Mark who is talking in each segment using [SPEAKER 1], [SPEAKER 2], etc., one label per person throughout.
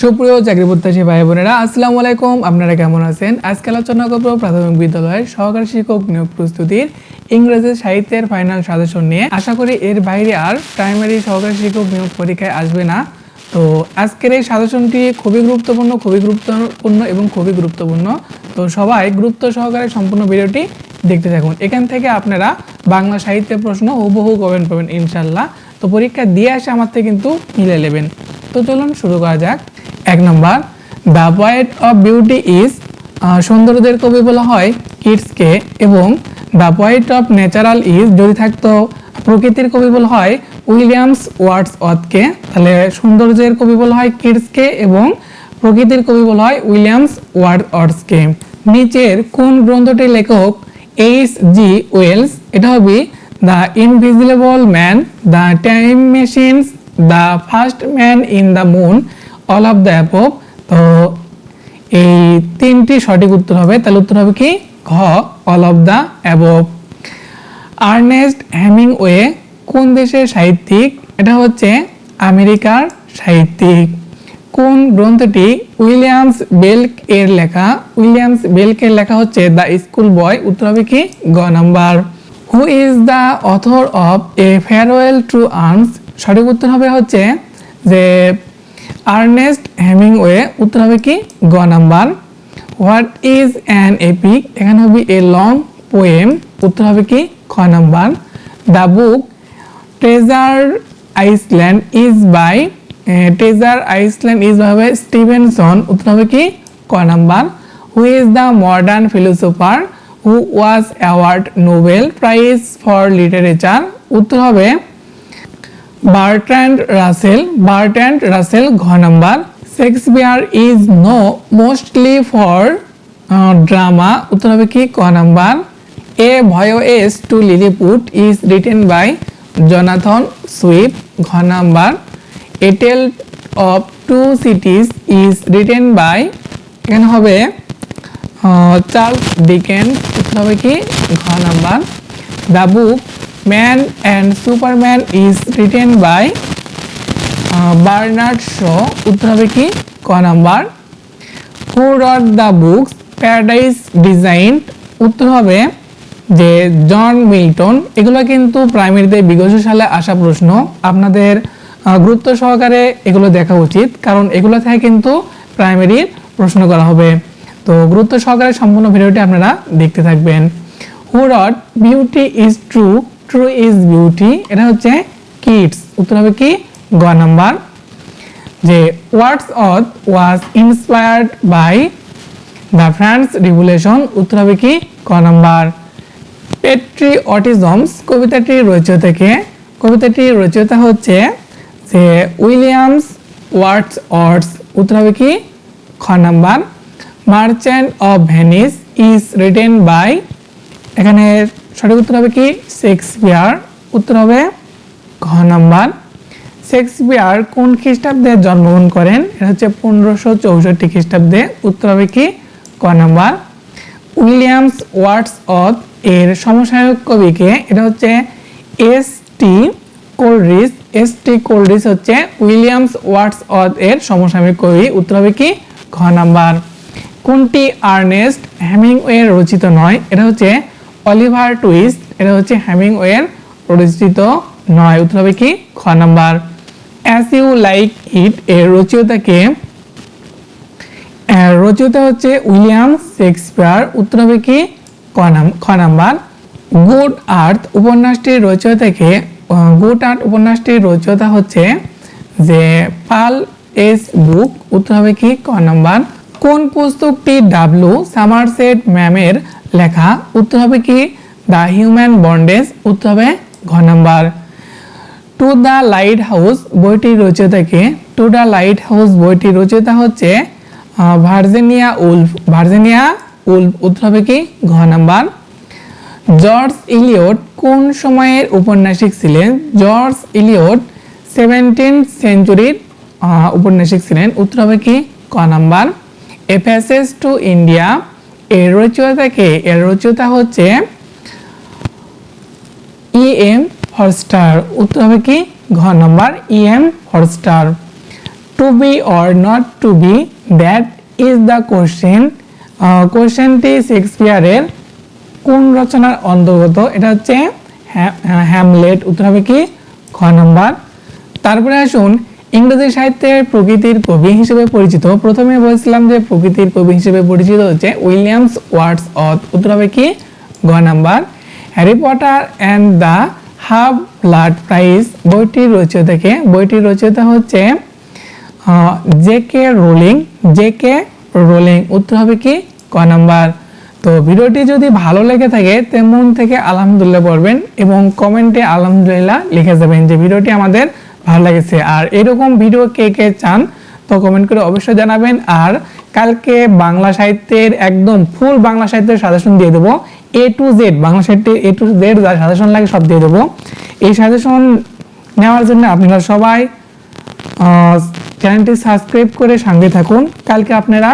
[SPEAKER 1] সুপ্রিয় চাকরি প্রত্যাশী ভাই বোনেরা, আসসালামু আলাইকুম। আপনারা কেমন আছেন? আজকে আলোচনা করব প্রাথমিক বিদ্যালয়ের সহকারী শিক্ষক নিয়োগ প্রস্তুতির ইংরেজি সাহিত্যের ফাইনাল সাজেশন নিয়ে। আশা করি এর বাইরে আর প্রাইমারি সহকারী শিক্ষক নিয়োগ পরীক্ষায় আসবে না। তো আজকের এই সাজেশনটি খুবই গুরুত্বপূর্ণ খুবই গুরুত্বপূর্ণ এবং খুবই গুরুত্বপূর্ণ। তো সবাই গুরুত্ব সহকারে সম্পূর্ণ ভিডিওটি দেখতে থাকুন। এখান থেকে আপনারা বাংলা সাহিত্যের প্রশ্ন হুবহু কমেন্ট পাবেন ইনশাল্লাহ তো পরীক্ষা দিয়ে আসে আমার থেকে কিন্তু মিলে নেবেন। তো চলুন শুরু করা যাক। Number the poet of beauty is সৌন্দর্যের কবি বলা হয় কিডসকে এবং the poet of natural is যদি থাকতো, প্রকৃতির কবি বলা হয় উইলিয়ামস ওয়ার্ডস অথকে তাহলে সৌন্দর্যের কবি বলা হয় কিডসকে এবং প্রকৃতির কবি বলা হয় উইলিয়ামস ওয়ার্ড অর্ডসকে নিচের কোন গ্রন্থটির লেখক এইচ জি ওয়েলস এটা হবে the invisible man the time machines the first man in the moon all of the above তো এই তিনটি সঠিক উত্তর হবে। তাহলে উত্তর হবে কি? ঘ all of the above Ernest Hemingway কোন দেশের সাহিত্যিক? এটা হচ্ছে আমেরিকার সাহিত্যিক। কোন গ্রন্থটি উইলিয়ামস বেল্ক এর লেখা? উইলিয়ামস বেল্ক এর লেখা হচ্ছে দ্য স্কুল বয়। উত্তর হবে কি? গ number. Who is the author of a farewell to arms সঠিক উত্তর হবে হচ্ছে যে আর্নেস্ট হ্যামিংওয়ে উত্তর হবে কি? গ number. What is an epic এখানে হবে এ লং পোয়েম উত্তর হবে কি? খ number. The book Treasure Island is by Treasure Island is হবে স্টিভেনসন উত্তর হবে কি? ক number. Who is the modern philosopher who was award Nobel prize for literature উত্তর হবে বার্ট্রান্ড রাসেল বার্ট্রান্ড রাসেল ঘ number Shakespeare is no mostly for drama উত্তর হবে কি? ক নাম্বার এ ভয় voice to Lilliput is written by Jonathan Swift ঘ number a tale of two cities is written by এখানে হবে চার্লস ডিকেন উত্তর হবে কি? ঘ number the book man and superman is written by Bernard Shaw উত্তর হবে কি? ক number. Who wrote the books paradise design উত্তর হবে যে জন মিল্টন এগুলো কিন্তু প্রাইমারিতে বিগত সালে আসা প্রশ্ন। আপনাদের গুরুত্ব সহকারে এগুলো দেখা উচিত, কারণ এগুলো থেকে কিন্তু প্রাইমারির প্রশ্ন করা হবে। তো গুরুত্ব সহকারে সম্পূর্ণ ভিডিওটি আপনারা দেখতে থাকবেন। Who wrote beauty is true true is beauty এটা হচ্ছে কিডস উত্তর হবে কি? গ নাম্বার। যে Wordsworth was inspired by the France revolution উত্তর হবে কি? ক নাম্বার। অটিজমস কবিতাটি রচিত কে কবিতাটি রচিত হচ্ছে যে উইলিয়ামস ওয়ার্ডস অর্ডস উত্তর হবে কি? খ number. Merchant of Venice is written by এখানে সঠিক উত্তর হবে কি? শেক্সপিয়ার। উত্তর হবে ঘ নাম্বার। শেক্সপিয়ার কোন খ্রিস্টাব্দে জন্মগ্রহণ করেন? এটা হচ্ছে পনেরোশো চৌষট্টি খ্রিস্টাব্দে। উত্তর হবে কি? ক নাম্বার। উইলিয়ামস ওয়ার্ডস অথ এর সমসাময়িক কবিকে এটা হচ্ছে এস টি কোলরিস। এস টি কোলরিস হচ্ছে উইলিয়ামস ওয়ার্ডস অথ এর সমসাময়িক কবি। উত্তর হবে কি? ঘ নাম্বার। কোনটি আর্নেস্ট হ্যামিংওয়ে রচিত নয়? এটা হচ্ছে অলিভার টুইস্ট, এটা হচ্ছে হ্যামিংওয়ের রচিত নয়। উত্তর হবে কি? খ number. As you like it এর রচয়িতাকে রচয়িতা হচ্ছে উইলিয়াম শেক্সপিয়ার। উত্তর হবে কি? খ নাম্বার। গুড আর্থ উপন্যাসটির রচয়িতাকে গুড আর্থ উপন্যাসটির রচয়িতা হচ্ছে যে পাল এস বুক। উত্তর হবে কি? ক নাম্বার। কোন পুস্তকটি ডাব্লু সামারসেট ম্যামের লেখা। উত্তর হবে কি? দ্য হিউম্যান বন্ডেজ উত্তর হবে ঘ number. To the lighthouse বইটির রচয়িতাকে টু দ্য লাইট হাউস বইটির রচয়িতা হচ্ছে ভার্জিনিয়া উলফ। Virginia Wolf. উত্তর হবে কি? ঘ নাম্বার। জর্জ ইলিয়ট কোন সময়ের উপন্যাসিক ছিলেন? জর্জ ইলিয়ট সেভেন্টিন সেঞ্চুরির উপন্যাসিক ছিলেন। উত্তর হবে কি? ক number. A passage to India এর রচয়িতাকে এর রচয়িতা হচ্ছে ই এম হটস্টার উত্তর হবে কি? ঘ number E M Forster to be or not to be that is the question কোশ্চেনটি শেক্সপিয়ারের কোন রচনার অন্তর্গত? এটা হচ্ছে হ্যা- হ্যামলেট। উত্তর হবে কি? খ নম্বর। তারপরে আসুন ইংরেজি সাহিত্যের প্রকৃতির কবি হিসেবে পরিচিত। প্রথমে বলছিলাম যে প্রকৃতির কবি হিসেবে পরিচিত হচ্ছে উইলিয়ামস ওয়ার্ডস অথ। উত্তর হবে কি? গ number. Harry Potter and the half blood prize বইটির রচয়িতা কে? বইটির রচয়িতা হচ্ছে J K Rowling. J K Rowling. উত্তর হবে কি? ক নাম্বার। তো ভিডিওটি যদি ভালো লেগে থাকে, তেমন থেকে আলহামদুলিল্লাহ পড়বেন এবং কমেন্টে আলহামদুলিল্লাহ লিখে যাবেন যে ভিডিওটি আমাদের ভালো লেগেছে। আর এরকম ভিডিও কে কে চান, তো কমেন্ট করে অবশ্যই জানাবেন। আর কালকে বাংলা সাহিত্যের একদম ফুল বাংলা সাহিত্যের সাজেশন দিয়ে দেবো। এ টু জেড বাংলা সাহিত্যের এ টু জেড যা সাজেশন লাগে সব দিয়ে দেবো। এই সাজেশন নেওয়ার জন্য আপনারা সবাই চ্যানেলটি সাবস্ক্রাইব করে সঙ্গে থাকুন। কালকে আপনারা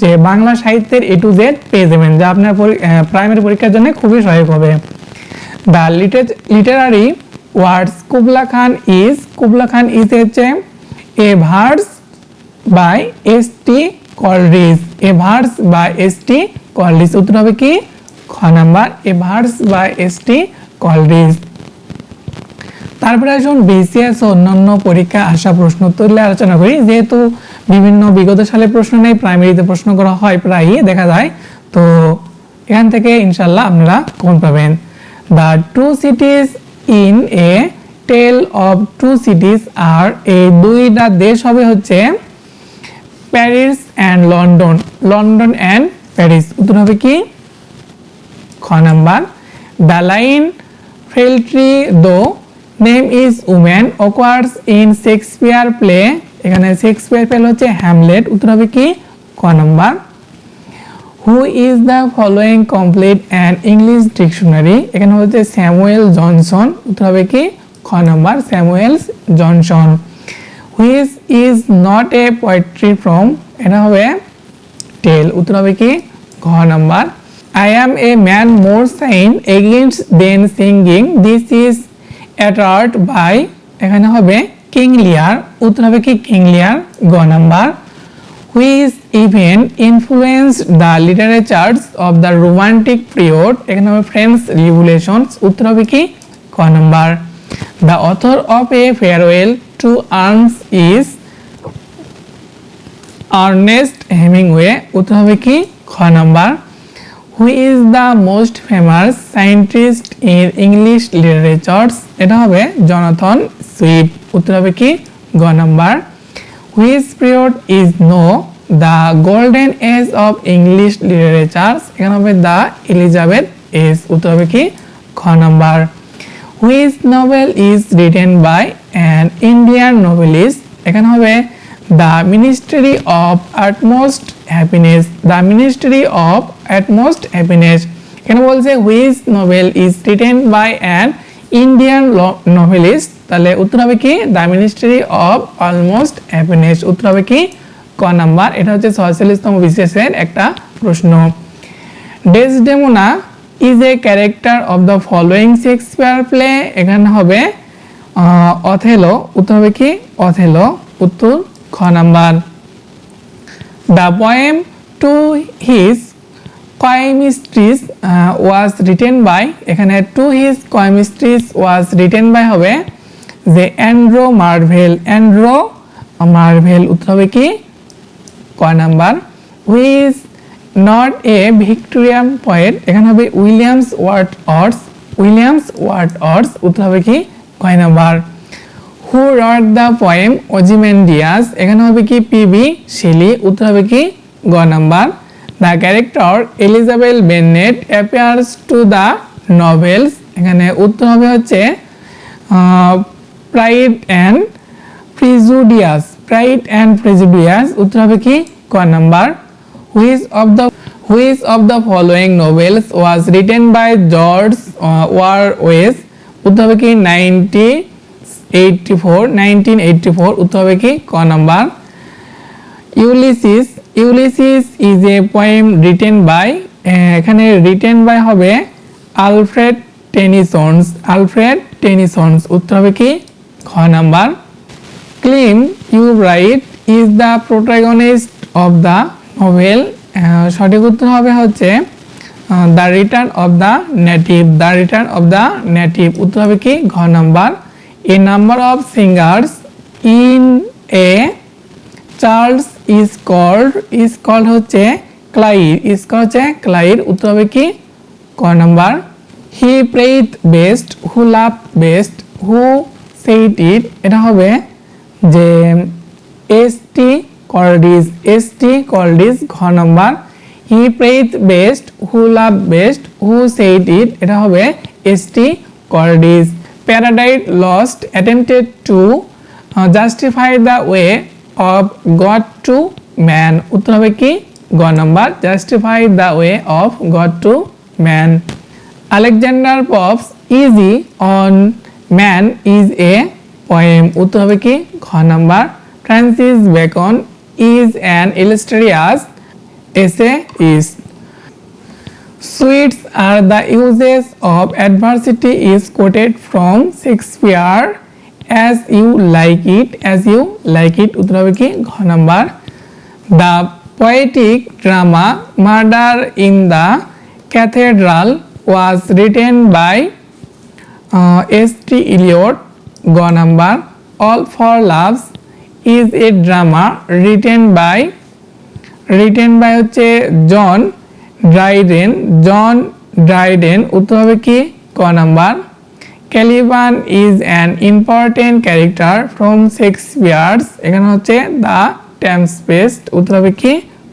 [SPEAKER 1] যে বাংলা সাহিত্যের এ টু জেড পেয়ে যাবেন, যা আপনার প্রাইমারি পরীক্ষার জন্য খুবই সহায়ক হবে। The literary words Kubla Khan is, Kubla Khan is হচ্ছে a verse by S T Coleridge, a verse by S T Coleridge. উত্তর হবে কি? খ number, a verse by S T Coleridge. তারপরে আসুন বিসিএস অন্যান্য পরীক্ষা আসা প্রশ্ন তুলে আলোচনা করি। যেহেতু বিভিন্ন বিগত সালে প্রশ্ন নেই, প্রাইমারিতে প্রশ্ন করা হয় প্রায়ই, দেখা যায়। তো এখান থেকে ইনশাল্লাহ আপনারা কোন পাবেন। The two cities in a tale of two cities আর এই দুইটা দেশ হবে হচ্ছে Paris and London. London and Paris. উত্তর হবে কি? খ number. The line frailty thy name is women occurs in Shakespeare play. এখানে শেক্সপিয়ার প্লে হচ্ছে হ্যামলেট। উত্তর হবে কি? ক number. Who is the following complete and English dictionary এখানে হচ্ছে স্যামুয়েল জনসন, উত্তর হবে কি? খ number Samuels Johnson. Which is not a poetry from এটা হবে টেল উত্তর হবে কি? ঘ number. I am a man more sinned against than sinning this is uttered by এখানে হবে কিং লিয়ার উত্তর হবে কি? কিং লিয়ার গ number. Which event influence the literatures of the romantic period এখানে হবে ফ্রেন্স রিভুলেশনস উত্তর হবে কি ক number the author of a farewell to arms is Ernest Hemingway উত্তর হবে কি খ number who is the most famous scientist in English literatures এটা হবে জনাথন সুইপ উত্তর হবে কি গ number which period is no the golden age of English literatures এখানে হবে দ্য এলিজাবেথ এজ উত্তর হবে কি? খ number which novel is written by an Indian novelist এখানে হবে the ministry of utmost happiness the ministry of utmost happiness এখানে বলছে which novel is written by an Indian novelist তাহলে উত্তর হবে কি? The ministry of almost happiness উত্তর হবে কি? ক নাম্বার, এটা হচ্ছে ছয়চল্লিশতম বিশেষের একটা প্রশ্ন। Desdemona is a character of the following Shakespeare play এখানে হবে অথেলো, উত্তর হবে কি? অথেলো, উত্তর খ number. The poem to his coy mistress was written by এখানে to his coy mistress was written by হবে যে অ্যান্ড্রো মার্ভেল অ্যান্ড্রো মার্ভেল উত্তর হবে কি? ক number? Who's not a Victorian poet, এখানে হবে Williams Wordsworth, Williams Wordsworth, উত্তর হবে কি? কয় number? Who wrote the poem Ozymandias, এখানে হবে কি? পিবি শেলি উত্তর হবে কি? গ number. The character Elizabeth Bennet appears to the novels, এখানে উত্তর হবে হচ্ছে Pride and Prejudice. Pride and Prejudice উত্তর হবে কি? ক number which of the which of the following novels was written by George Orwell উত্তর হবে কি? Ninety eighty four nineteen eighty four উত্তর হবে কি? ক number Ulysses Ulysses is a poem written by এখানে রিটেন বাই হবে আলফ্রেড টেনিসন্স আলফ্রেড টেনিসন্স উত্তর হবে কি? খ number Clym Yeobright is the protagonist of the novel সঠিক উত্তর হবে হচ্ছে the return of the native, the return of the native. উত্তর হবে কি? ঘ number. A number of singers in a chorus is called is called হচ্ছে choir, is called হচ্ছে ক্লাইর। উত্তর হবে কি? ক number. He prayeth best, who love best, who saith it. এটা হবে যে S T কর্ডিস S T Coleridge ঘ number he prayeth best who love best who saith it এটা হবে S T Coleridge Paradise Lost attempted to justify the way of God to man উত্তর হবে কি? গ number justify the way of God to man Alexander Pope's essay on man is a poem উত্তর হবে কি ঘ number Francis Bacon is an illustrious essay is Sweets are the uses of adversity is quoted from Shakespeare, as you like it, as you like it উত্তর হবে কি ঘ number the poetic drama murder in the cathedral was written by S T Eliot গ number all for loves is a drama written by written by হচ্ছে John Dryden John Dryden উত্তর হবে কি? ক number Caliban is an important character from Shakespeare's এখানে হচ্ছে the Tempest উত্তর হবে কি?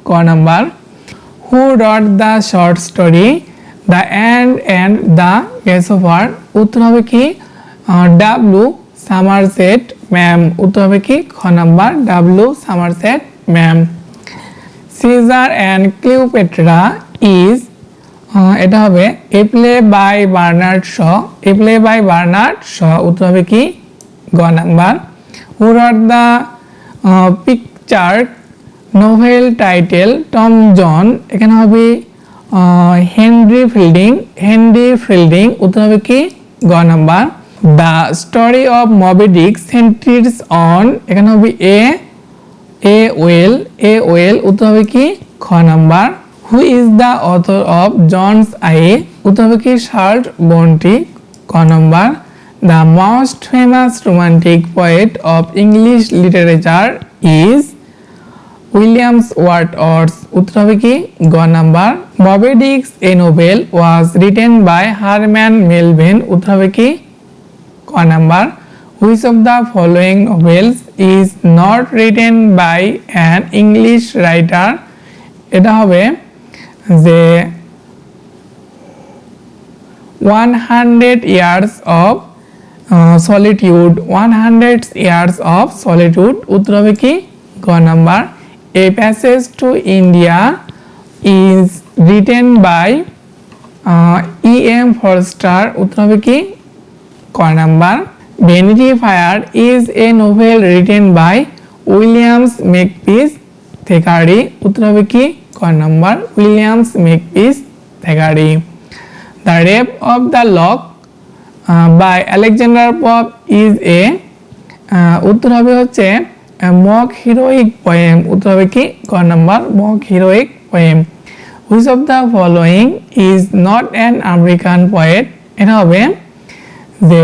[SPEAKER 1] ক number who wrote the short story the and and the গেসোভার উত্তর হবে কি? ডাব্লু সামারসেট ম্যাম উত্তর হবে কি? খ number. W Somerset Maugham Caesar and Cleopatra is এটা হবে a play by Bernard Shaw a play by Bernard Shaw উত্তর হবে কি? গ number. Who are the picture novel title Tom John এখানে হবে হেনরি ফিল্ডিং হেনরি ফিল্ডিং উত্তর হবে কি? গ number. The story of Moby Dick centred on এখানে হবে এ এ ওয়েল এ ওয়েল উত্তর হবে কি? খ number. Who is the author of Jane Eyre উত্তর হবে কি? Charlotte Bronte. ক number. The most famous romantic poet of English literature is Williams Wordsworth উত্তর হবে কি? গ number. Moby Dick a novel was written by Herman Melville উত্তর হবে কি? ক number which of the following novels is not written by an English writer এটা হবে যে one hundred years of solitude one hundred years of solitude উত্তর হবে কি? গ number. A passage to India is written by E M Forster উত্তর হবে কি? ক number? Vanity Fair is a novel written by Williams Makepeace Thackeray উত্তর হবে কি? ক number? Williams Makepeace Thackeray the rape of the lock by Alexander Pope is a উত্তর হবে হচ্ছে মক হিরোইক পোয়েম উত্তর হবে কি? ক number? Mock heroic poem which of the following is not an American poet এটা হবে যে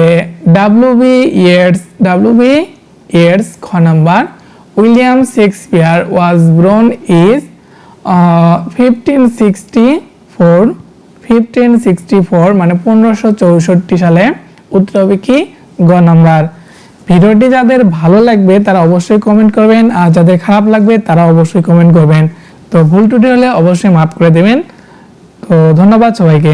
[SPEAKER 1] W B Yeats W B Yeats খ number, William Shakespeare was born is fifteen sixty four fifteen sixty four মানে পনেরোশো চৌষট্টি সালে। উত্তর হবে কি? গ নাম্বার। ভিডিওটি যাদের ভালো লাগবে, তারা অবশ্যই কমেন্ট করবেন, আর যাদের খারাপ লাগবে, তারা অবশ্যই কমেন্ট করবেন। তো ভুল টুটি হলে অবশ্যই মাফ করে দেবেন। তো ধন্যবাদ সবাইকে।